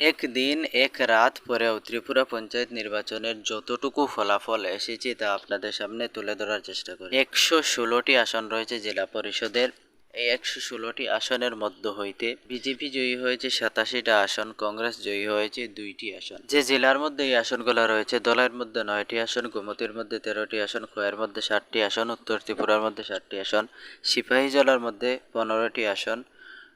একদিন এক রাত পরেও ত্রিপুরা পঞ্চায়েত নির্বাচনের যতটুকু ফলাফল এসেছে তা আপনাদের সামনে তুলে ধরার চেষ্টা করি। একশো ষোলোটি আসন রয়েছে জেলা পরিষদের। এই একশো ষোলোটি আসনের মধ্য হইতে বিজেপি জয়ী হয়েছে সাতাশিটা আসন, কংগ্রেস জয়ী হয়েছে দুইটি আসন। যে জেলার মধ্যে এই আসনগুলো রয়েছে, দলের মধ্যে নয়টি আসন, গোমতির মধ্যে তেরোটি আসন খোয়ার মধ্যে ষাটটি আসন, উত্তর ত্রিপুরার মধ্যে ষাটটি আসন, সিপাহী জেলার মধ্যে পনেরোটি আসন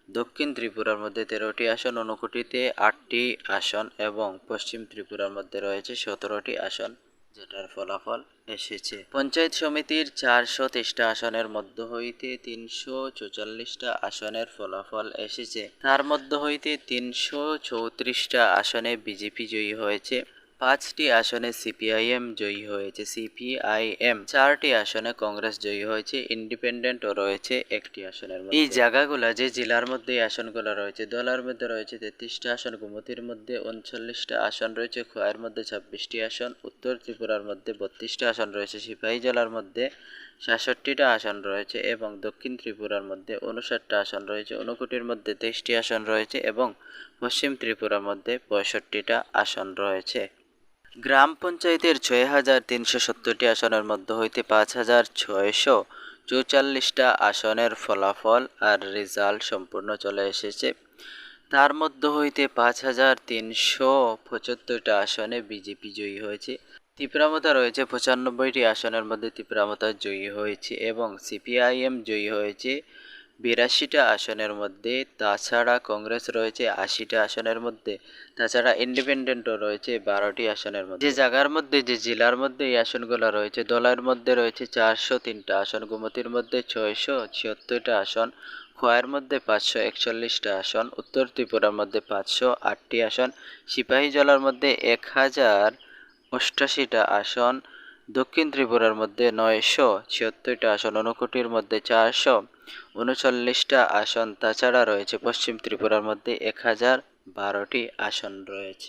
দক্ষিণ ত্রিপুরার মধ্যে তেরোটি আসন অনুকুটিতে আটটি আসন এবং পশ্চিম ত্রিপুরার মধ্যে রয়েছে সতেরোটি আসন, যেটার ফলাফল এসেছে। পঞ্চায়েত সমিতির চারশো তেইশটা আসনের মধ্য হইতে তিনশো চৌচল্লিশটা আসনের ফলাফল এসেছে। তার মধ্য হইতে তিনশো চৌত্রিশটা আসনে বিজেপি জয়ী হয়েছে। পাঁচটি আসনে সিপিআইএম জয়ী হয়েছে, সিপিআইএম চারটি আসনে কংগ্রেস জয়ী হয়েছে, ইন্ডিপেন্ডেন্টও রয়েছে একটি আসনের মধ্যে। এই জায়গাগুলো যে জেলার মধ্যে আসনগুলো রয়েছে, দলের মধ্যে রয়েছে তেত্রিশটা আসন, গোমতির মধ্যে উনচল্লিশটা আসন রয়েছে খোয়ার মধ্যে ছাব্বিশটি আসন, উত্তর ত্রিপুরার মধ্যে বত্রিশটা আসন রয়েছে, সিপাহী জেলার মধ্যে সাতষট্টিটা আসন রয়েছে এবং দক্ষিণ ত্রিপুরার মধ্যে উনষাটটা আসন রয়েছে, ঊনকোটির মধ্যে তেইশটি আসন রয়েছে এবং পশ্চিম ত্রিপুরার মধ্যে পঁয়ষট্টিটা আসন রয়েছে। গ্রাম পঞ্চায়েতের ছয় হাজার তিনশো সত্তরটি আসনের মধ্য হইতে পাঁচ হাজার ছয়শো চৌচল্লিশটা আসনের ফলাফল আর রেজাল্ট সম্পূর্ণ চলে এসেছে। তার মধ্য হইতে পাঁচ হাজার তিনশো পঁচাত্তরটা আসনে বিজেপি জয়ী হয়েছে। ত্রিপুরামতা রয়েছে, পঁচানব্বইটি আসনের মধ্যে ত্রিপুরামতা জয়ী হয়েছে এবং সিপিআইএম জয়ী হয়েছে। বিরাশিটা আসনের মধ্যে, তাছাড়া কংগ্রেস রয়েছে আশিটা আসনের মধ্যে, তাছাড়া ইন্ডিপেন্ডেন্টও রয়েছে বারোটি আসনের মধ্যে। যে জায়গার মধ্যে, যে জেলার মধ্যে এই আসনগুলো রয়েছে, দলের মধ্যে রয়েছে চারশো তিনটা আসন, গোমতির মধ্যে ছয়শো ছিয়াত্তরটা আসন খোয়ার মধ্যে পাঁচশো একচল্লিশটা আসন, উত্তর ত্রিপুরার মধ্যে পাঁচশো আটটি আসন, সিপাহী জলার মধ্যে এক হাজার অষ্টাশিটা আসন দক্ষিণ ত্রিপুরার মধ্যে নয়শো ছিয়াত্তরটা আসন অনুকোটির মধ্যে চারশো উনচল্লিশটা আসন। তাছাড়া রয়েছে পশ্চিম ত্রিপুরার মধ্যে এক হাজার বারোটি আসন রয়েছে।